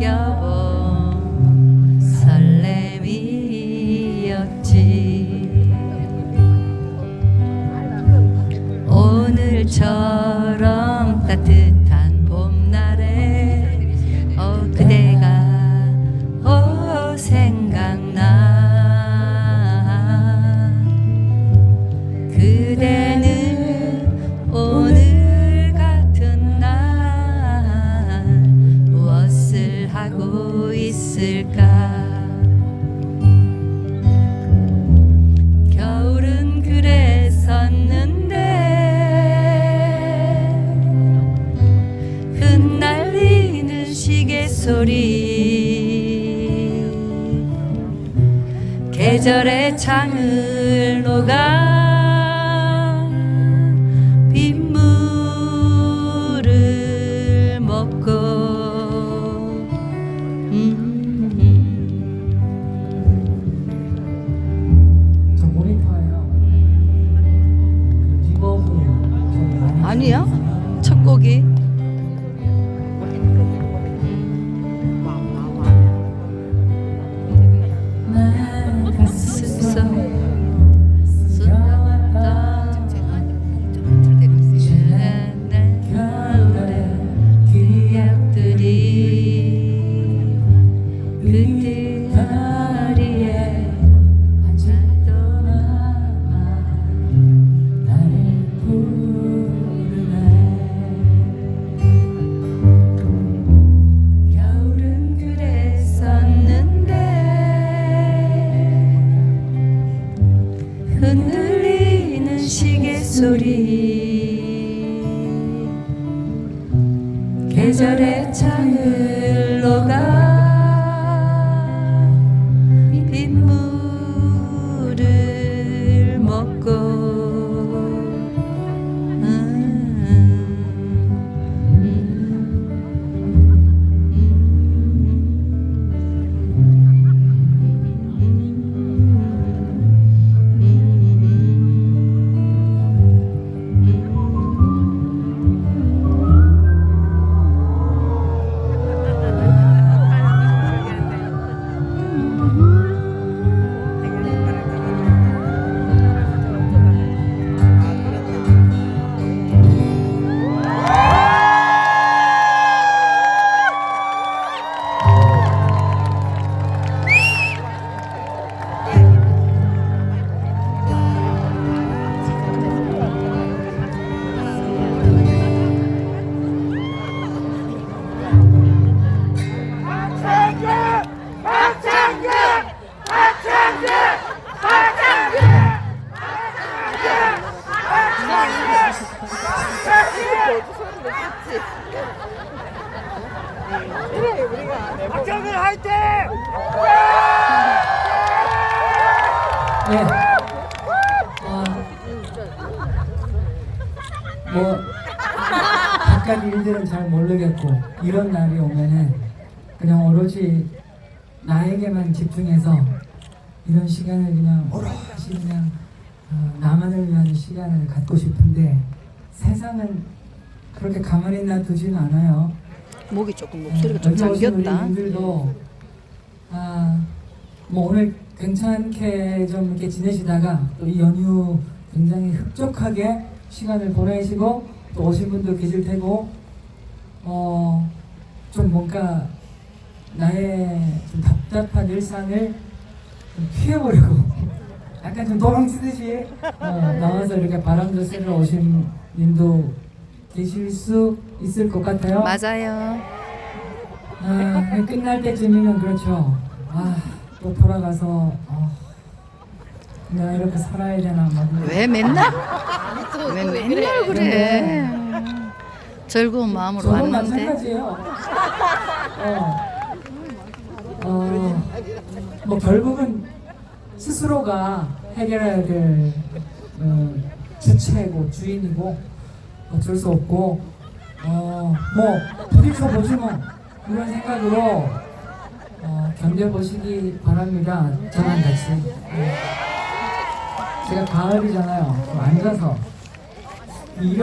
together. 하고 있을까? 겨울은 그랬었는데 흩날리는 시계 소리 계절의 창을 녹아 빗물을 먹고 아니야? 첫 곡이 계절의 창을 박정근 화이팅! 네. 어, 뭐 바깥 일들은 잘 모르겠고 이런 날이 오면은 그냥 오로지 나에게만 집중해서 이런 시간을 그냥 오롯이 그냥 어, 나만을 위한 시간을 갖고 싶은데 세상은 그렇게 가만히 놔두지는 않아요. 목이 조금 목소리가 좀 잠겼다. 분들도 아, 뭐 오늘 괜찮게 좀 이렇게 지내시다가 또 이 연휴 굉장히 흡족하게 시간을 보내시고 또 오신 분도 계실 테고 어 좀 뭔가 나의 좀 답답한 일상을 좀 피해보려고 약간 좀 도망치듯이 어, 나와서 이렇게 바람도 쐬러 오신 님도 계실 수 있을 것 같아요. 맞아요. 아, 끝날 때쯤이면 그렇죠. 아, 또 돌아가서 아, 내가 이렇게 살아야 되나 막. 왜 맨날 왜 맨날 그래? 즐거운 마음으로 저도 왔는데 마찬가지예요. 어, 어, 뭐 결국은 스스로가 해결해야 될 어, 주체고 주인이고 어쩔 수 없고 어, 뭐 부딪혀 보지 뭐 그런 생각으로 어, 견뎌보시기 바랍니다. 저랑 같이. 네. 제가 가을이잖아요. 좀 앉아서 이런